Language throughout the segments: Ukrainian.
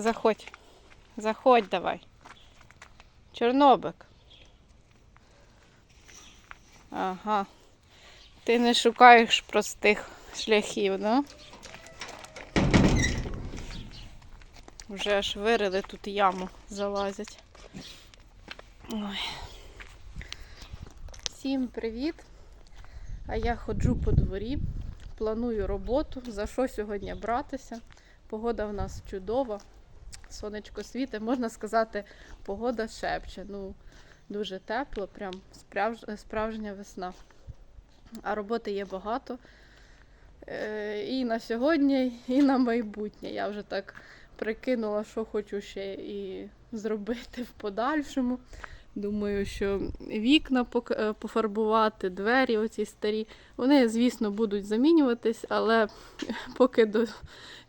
Заходь. Заходь давай. Чорнобик. Ага. Ти не шукаєш простих шляхів, да? Вже аж вирили тут яму залазять. Ой. Всім привіт! А я ходжу по дворі, планую роботу, за що сьогодні братися. Погода в нас чудова, сонечко світе, можна сказати, погода шепче. Ну, дуже тепло, прям справж... справжня весна. А роботи є багато. Е, І на сьогодні, і на майбутнє. Я вже так прикинула, що хочу ще і зробити в подальшому. Думаю, що вікна е, пофарбувати, двері оці старі. Вони, звісно, будуть замінюватись, але поки до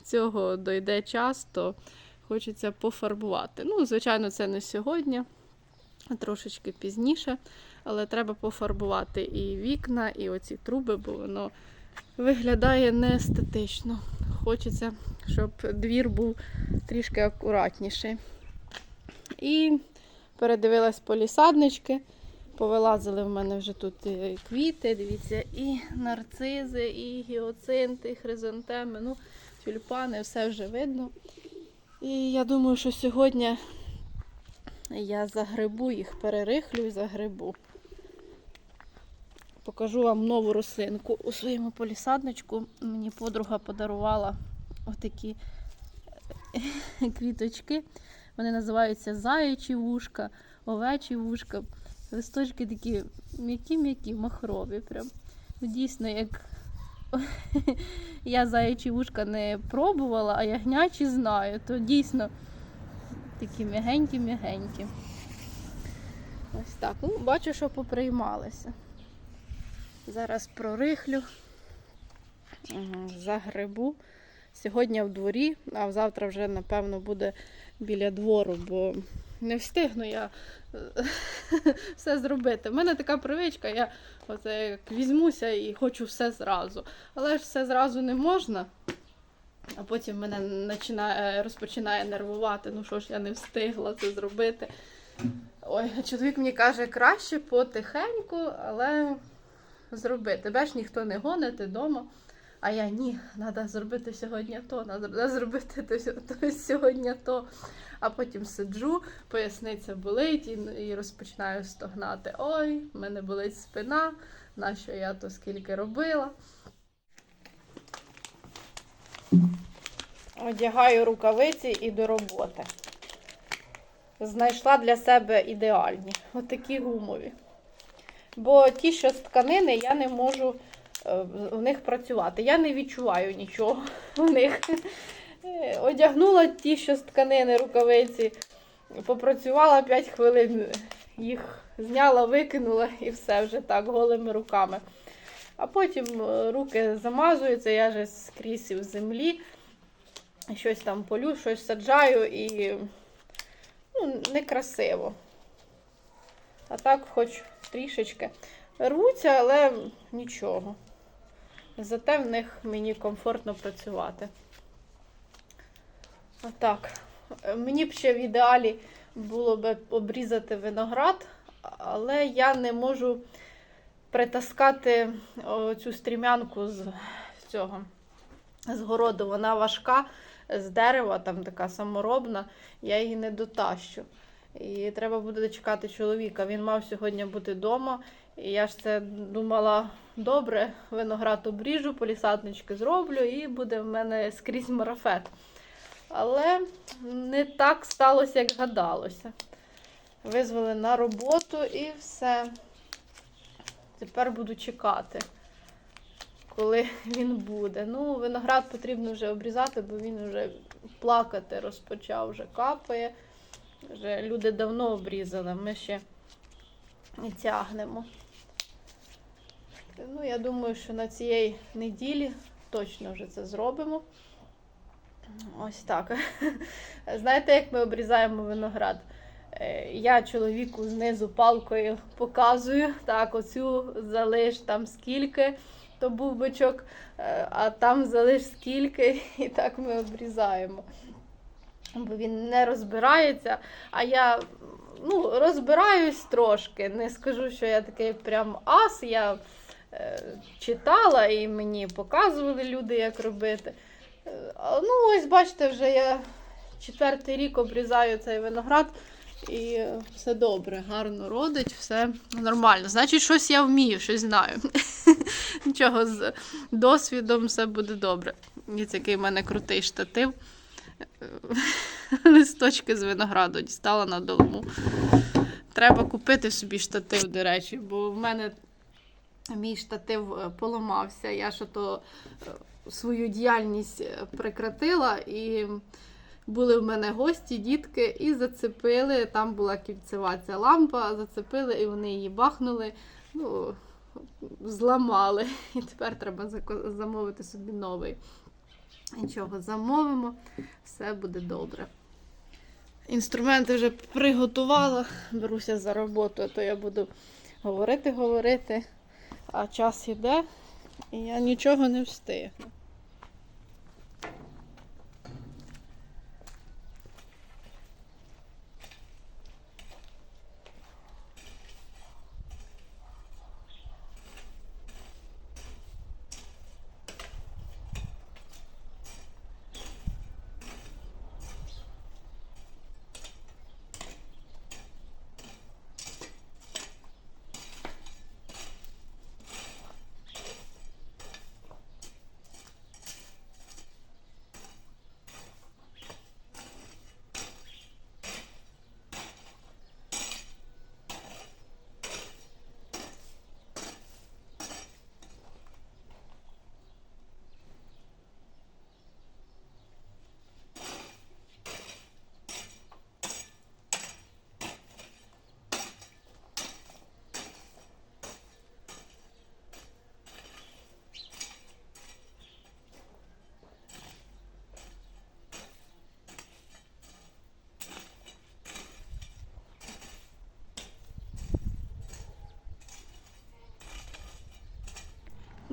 цього дойде час, то хочеться пофарбувати. Ну, звичайно, це не сьогодні, а трошечки пізніше. Але треба пофарбувати і вікна, і оці труби, бо воно виглядає неестетично. Хочеться, щоб двір був трішки акуратніший. І передивилась полісаднички. Повилазили в мене вже тут і квіти, дивіться, і нарцизи, і гіоцинти, і хризантеми, ну, тюльпани, все вже видно. І я думаю, що сьогодні я загребу їх, перерихлю і загребу. Покажу вам нову рослинку у своєму полісадничку. Мені подруга подарувала отакі квіточки. Вони називаються заячі вушка, овечі вушка. Листочки такі м'які-м'які, махрові. Прям. Ну, Дійсно, як я заячі вушка не пробувала, а ягнячі знаю, то дійсно такі м'ягенькі-м'ягенькі. Ось так. Ну, бачу, що поприймалися. Зараз прорихлю, загребу. Сьогодні в дворі, а завтра вже, напевно, буде біля двору, бо не встигну я е, все зробити. У мене така привичка, я оце як візьмуся і хочу все зразу. Але ж все зразу не можна. А потім мене починає, розпочинає нервувати. Ну що ж, я не встигла це зробити. Ой, чоловік мені каже, краще потихеньку, але зроби. Тебе ж ніхто не гонить, ти вдома. А я ні, треба зробити сьогодні то, треба зробити то, то сьогодні то. А потім сиджу, поясниця болить і, і розпочинаю стогнати. Ой, в мене болить спина, нащо я то скільки робила. Одягаю рукавиці і до роботи. Знайшла для себе ідеальні, отакі гумові. Бо ті, що з тканини, я не можу в них працювати. Я не відчуваю нічого в них. Е, Одягнула ті, що з тканини рукавиці, попрацювала 5 хвилин, їх зняла, викинула і все вже так, голими руками. А потім е, руки замазуються, я же скрізь в землі, щось там полю, щось саджаю і ну, некрасиво. А так, хоч трішечки. Рвуться, але нічого. Зате в них мені комфортно працювати. Отак. Е, Мені б ще в ідеалі було б обрізати виноград, але я не можу притаскати цю стрімянку з цього з городу. Вона важка з дерева, там така саморобна, я її не дотащу. І треба буде дочекати чоловіка. Він мав сьогодні бути вдома. І я ж це думала, добре, виноград обріжу, полісаднички зроблю, і буде в мене скрізь марафет. Але не так сталося, як гадалося. Визвали на роботу і все. Тепер буду чекати, коли він буде. Ну, виноград потрібно вже обрізати, бо він вже плакати розпочав, вже капає. Вже люди давно обрізали, ми ще не тягнемо. Ну, я думаю, що на цієї неділі точно вже це зробимо. Ось так. Знаєте, як ми обрізаємо виноград? Е, Я чоловіку знизу палкою показую, так, оцю залиш там скільки, то був бичок, е, а там залиш скільки, і так ми обрізаємо. бо він не розбирається. А я ну, розбираюсь трошки. Не скажу, що я такий прям ас. Я е, читала і мені показували люди, як робити. Е, ну, ось бачите, вже я четвертий рік обрізаю цей виноград. І е, все добре, гарно родить, все нормально. Значить, щось я вмію, щось знаю. Нічого з досвідом все буде добре. І який в мене крутий штатив. Листочки з винограду дістала на долому. Треба купити собі штатив, до речі, бо в мене мій штатив е, поламався. Я ж то свою діяльність е, прекратила і були в мене гості, дітки, і зацепили. Там була кільцева ця лампа, зацепили, і вони її бахнули, ну, зламали. І тепер треба замовити собі новий. Нічого, замовимо, все буде добре. Інструменти вже приготувала, беруся за роботу, то я буду говорити, говорити, а час іде, і я нічого не встигну.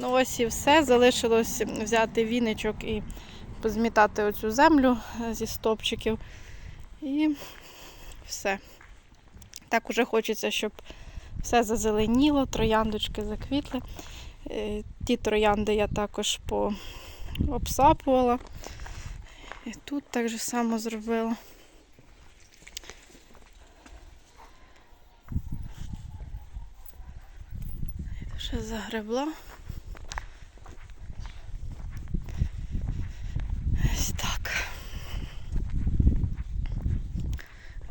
Ну ось і все. Залишилось взяти віничок і позмітати оцю землю е, зі стопчиків. І все. Так уже хочеться, щоб все зазеленіло, трояндочки заквітли. Е, Ті троянди я також пообсапувала. І тут так же само зробила. Ще загребла. Ось так.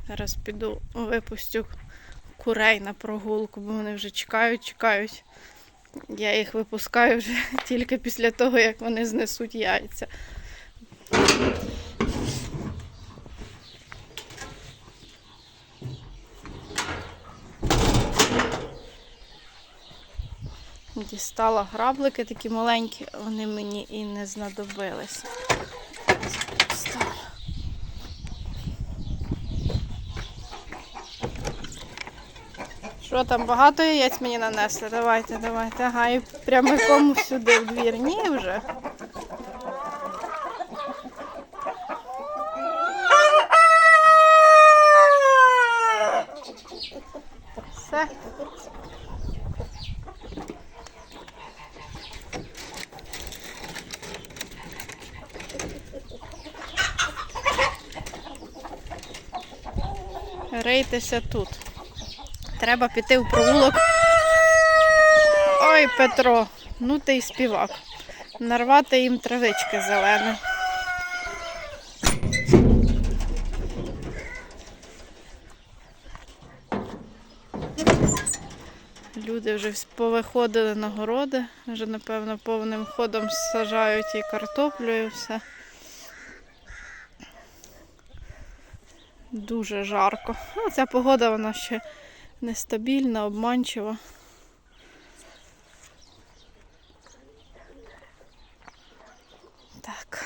Зараз піду випустю курей на прогулку, бо вони вже чекають, чекають. Я їх випускаю вже тільки після того, як вони знесуть яйця. Дістала граблики такі маленькі, вони мені і не знадобилися. Що там, багато яєць мені нанесли? Давайте, давайте. Ага, і прямиком сюди в двір. Ні вже. Все. Рейтеся тут. Треба піти в провулок. Ой, Петро, ну ти й співак. Нарвати їм травички зелені. Люди вже повиходили на городи, вже, напевно, повним ходом сажають і картоплю, і все. Дуже жарко. Ну, ця погода вона ще нестабільна, обманчива. Так.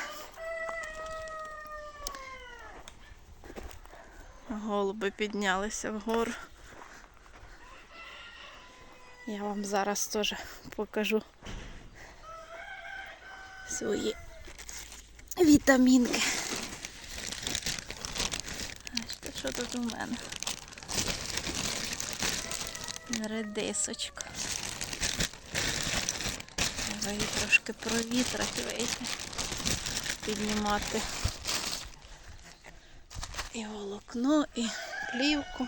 Голуби піднялися вгору. Я вам зараз теж покажу свої вітамінки. Що тут у мене? Редисочка. Треба її трошки провітрати вийти, піднімати і волокно, і плівку.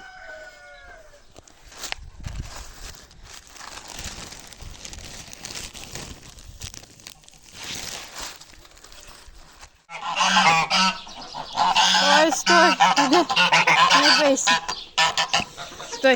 Ой, стой, не бийся. Стой.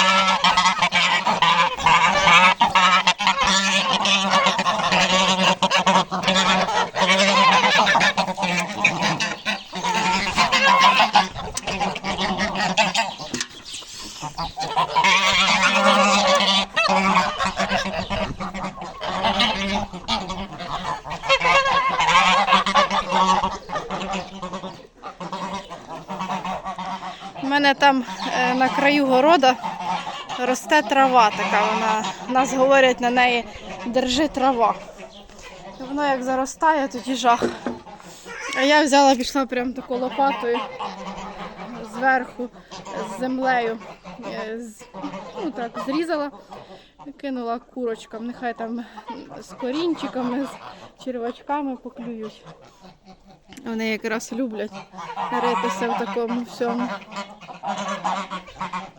краю города росте трава така. Вона нас говорять на неї держи трава. І воно як заростає, тоді жах. А я взяла, пішла прям таку лопатою зверху з землею. е, з- Ну так, зрізала, кинула курочкам. Нехай там з корінчиками, з червачками поклюють. Вони якраз люблять ритися в такому всьому.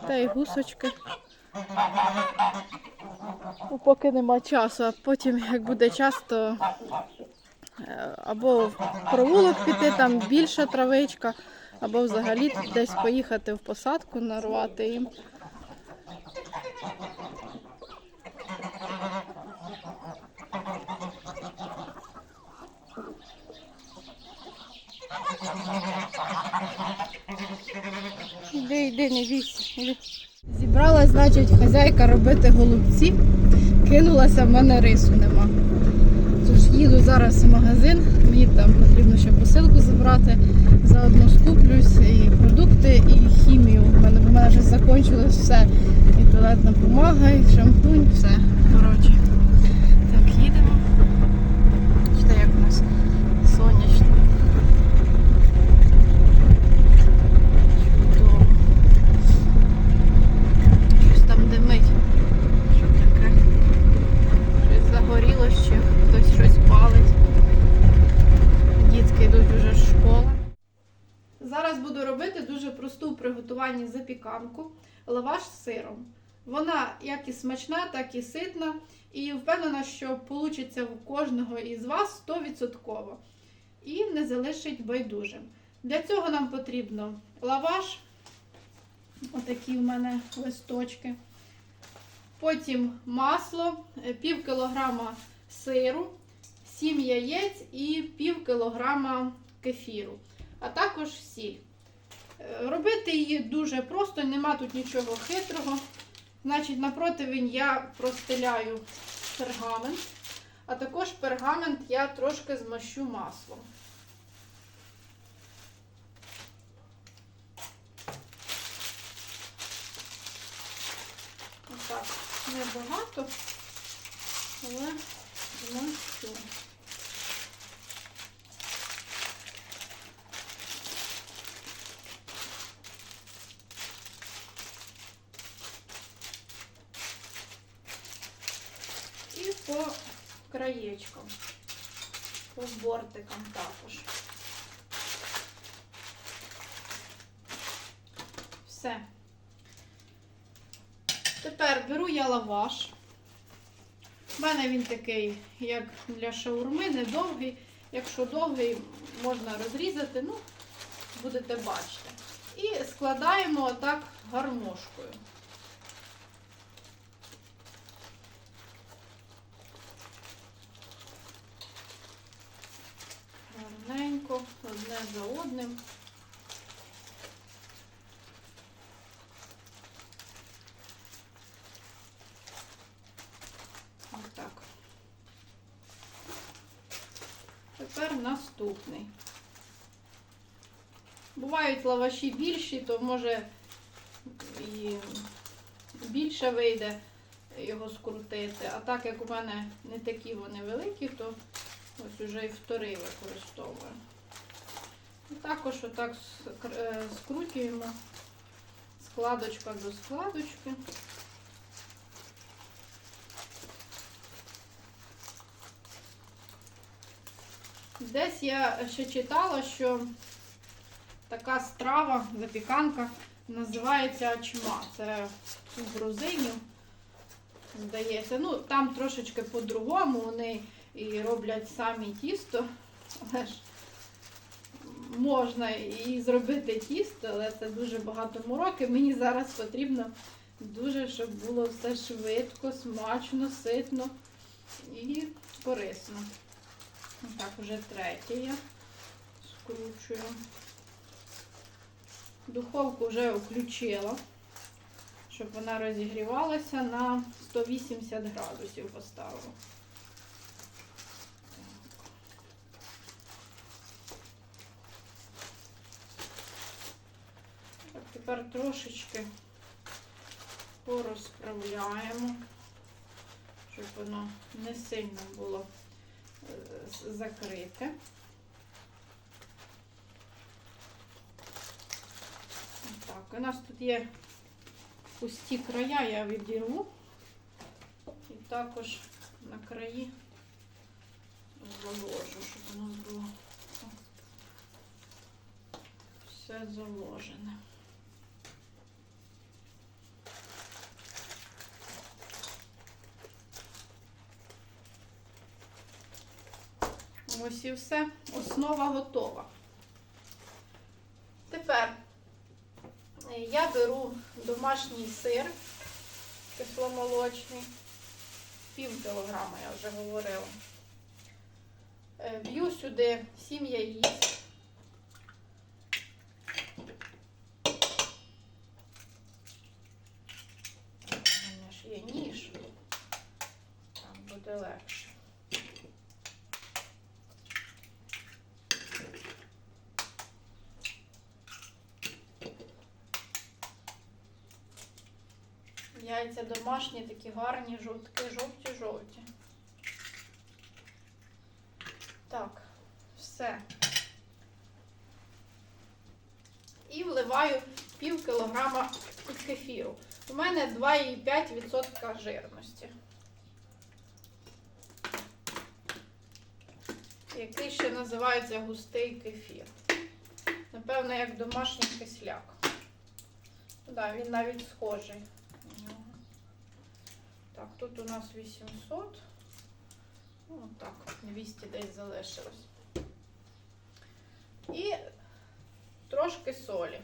Та й гусочки. Ну, поки нема часу, а потім, як буде час, то е, або в провулок піти, там більша травичка, або взагалі десь поїхати в посадку, нарвати їм. Іди, йди, не бійся. Іди. Зібралась, значить, хазяйка робити голубці. Кинулася, в мене рису нема. Тож їду зараз в магазин, мені там потрібно ще посилку забрати. Заодно скуплюсь і продукти, і хімію. У мене, в мене вже закінчилось все. І туалетна бумага, і шампунь, все. Коротше. Так, їдемо. Чте, як у нас сонячно. Чудово. Щось там димить. Що таке? Щось загоріло ще, хтось щось палить. Дітки йдуть уже з школи. Зараз буду робити дуже просту в запіканку лаваш з сиром. Вона як і смачна, так і ситна. І впевнена, що вийде у кожного із вас 100% і не залишить байдужим. Для цього нам потрібно лаваш, отакі в мене листочки. Потім масло, пів кілограма сиру, 7 яєць і пів кілограма кефіру, а також сіль. Робити її дуже просто, нема тут нічого хитрого. Значить, на противень я простеляю пергамент, а також пергамент я трошки змащу маслом. Отак, небагато, але змащу. І по краєчкам, по бортикам також. Все. Тепер беру я лаваш. У мене такий, як для шаурми, не довгий. Якщо довгий, можна розрізати, ну, будете бачити. І складаємо отак гармошкою. Гарненько, одне за одним. Отак. Тепер наступний. Бувають лаваші більші, то може і більше вийде його скрутити. А так як у мене не такі вони великі, то ось уже і вторий використовую. І також отак е, скручуємо складочка до складочки. Десь я ще читала, що така страва, запіканка, називається чма. Це у грузинів, здається. Ну, там трошечки по-другому вони і роблять самі тісто, але ж можна і зробити тісто, але це дуже багато мороки. Мені зараз потрібно дуже, щоб було все швидко, смачно, ситно і корисно. Так, вже третє я скручую. Духовку вже включила, щоб вона розігрівалася на 180 градусів поставила. Так, тепер трошечки порозправляємо, щоб воно не сильно було е, з- Так, у нас тут є пусті края, я відірву. І також на краї заложу, щоб у нас було все заложене. Ось і все. Основа готова. Тепер е, я беру домашній сир кисломолочний, пів кілограма, я вже говорила. Е, Б'ю сюди 7 яєць. У мене ж є ніж. Так буде легше. Яйця домашні, такі гарні, жовтки, жовті-жовті. Так, все. І вливаю пів кілограма кефіру. У мене 2,5% жирності. Який ще називається густий кефір. Напевно, як домашній кисляк. Так, він навіть схожий тут у нас 800. Ну, так, 200 десь залишилось. І трошки солі.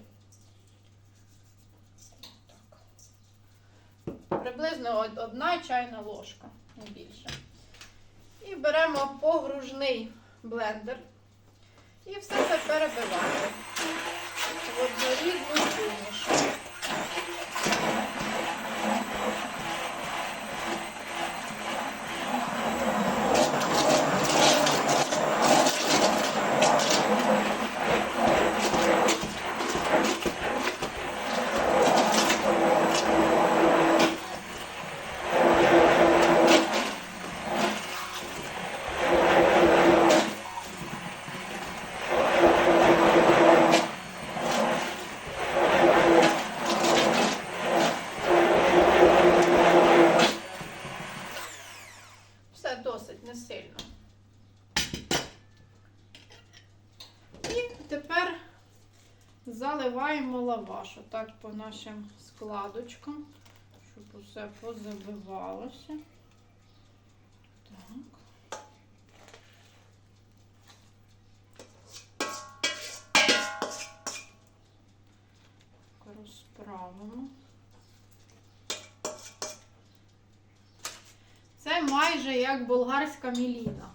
Так. Приблизно одна чайна ложка, не більше. І беремо погружний блендер. І все це перебиваємо. В однорідну суміш. Все досить не сильно. І тепер заливаємо лаваш отак по нашим складочкам, щоб усе позабивалося. Так. Розправимо. Це майже як болгарська міліна.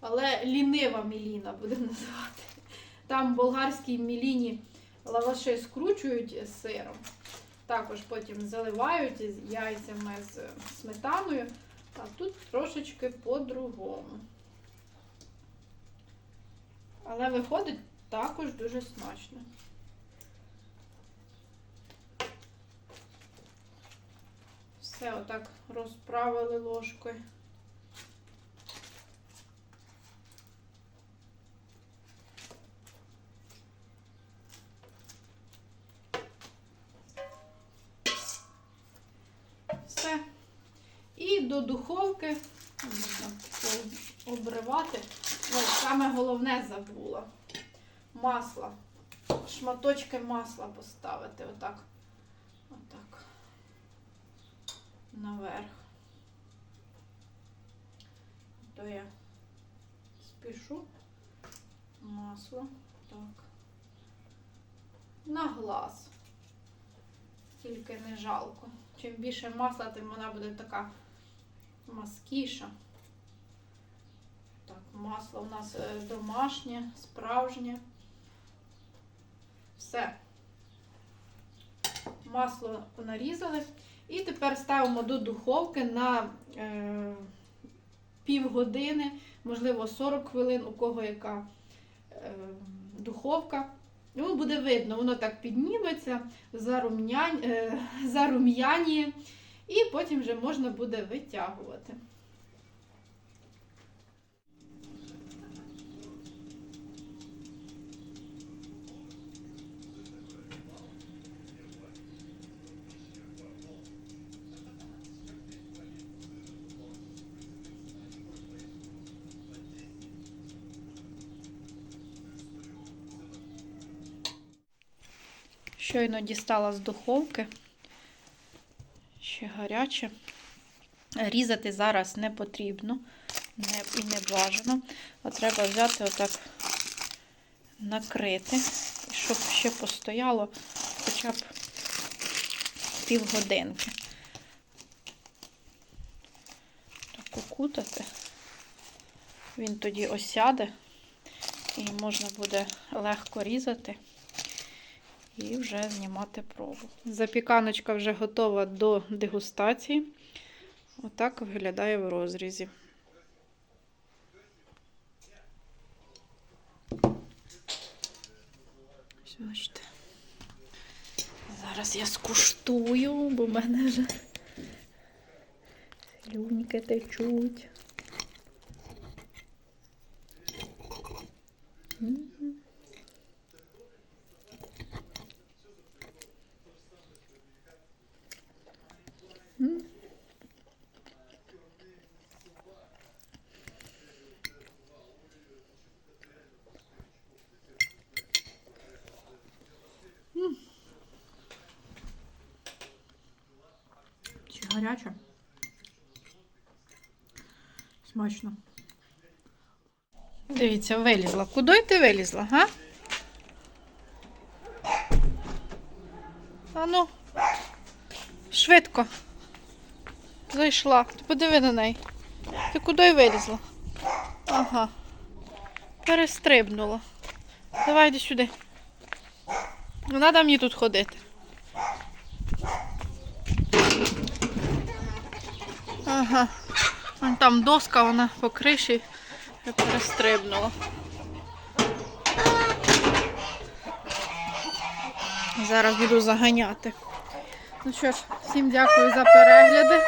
Але лінива міліна будемо називати. Там в болгарській міліні лаваши скручують з сиром. Також потім заливають яйцями з сметаною. А тут трошечки по-другому. Але виходить також дуже смачно. Все отак розправили ложкою. До духовки. Можна обривати. Ой, саме головне забула. Масло. Шматочки масла поставити отак. Отак. Наверх. То я спішу. Масло. Так. На глаз. Тільки не жалко. Чим більше масла, тим вона буде така маскіша. Так, масло у нас е, домашнє, справжнє. Все. Масло нарізали. І тепер ставимо до духовки на е, півгодини, можливо, 40 хвилин, у кого яка е, духовка. Ну, буде видно, воно так підніметься, е, зарум'яніє, і потім вже можна буде витягувати. Щойно дістала з духовки. Ще гаряче. Різати зараз не потрібно не, і не бажано. А треба взяти отак, накрити, щоб ще постояло хоча б півгодинки. Так укутати. Він тоді осяде і можна буде легко різати і вже знімати пробу. Запіканочка вже готова до дегустації. Отак виглядає в розрізі. Бачите. Зараз я скуштую, бо в мене вже слюньки течуть. Смачно. Дивіться, вилізла. Куди ти вилізла, га? А ну, швидко. Зайшла. Ти подиви на неї. Ти куди вилізла? Ага. Перестрибнула. Давай йди сюди. Не треба мені тут ходити. Ага. Вон там доска, вона по криші перестрибнула. Зараз буду заганяти. Ну що ж, всім дякую за перегляди.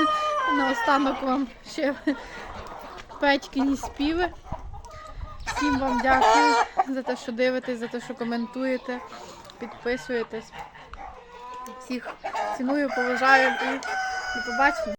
Наостанок вам ще петькині співи. Всім вам дякую за те, що дивитесь, за те, що коментуєте, підписуєтесь. Всіх ціную, поважаю і до побачення.